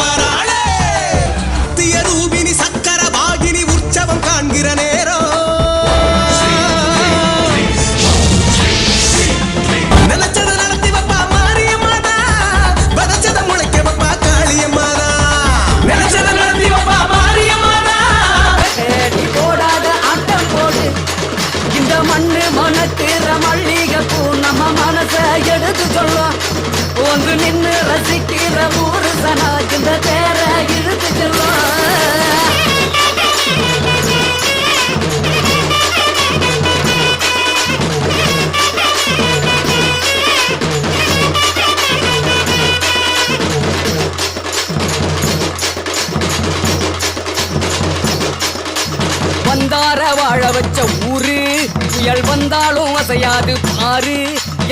வராளே. தியரூபினி சக்கர பாகினி உற்சவம் காண்கிற நேரம் நினைச்சத நடத்தி வைப்பா மாரியம்மாதா. பதச்சத முளைக்க வைப்பா காளியம்மாதா. நினைச்சத நடத்தி வைப்பா மாரியம்மாதா. போடாத ஆட்டம் போடு. இந்த மண்ணு மனக்கிற மல்லிகை பூ நம்ம மனசை எடுத்து சொல்லும். ரசிக்கிற ஊரு சனா இந்த தேர இழுத்து வந்தார வாழ வச்ச ஊரு. புயல் வந்தாலும் அசையாது பாரு.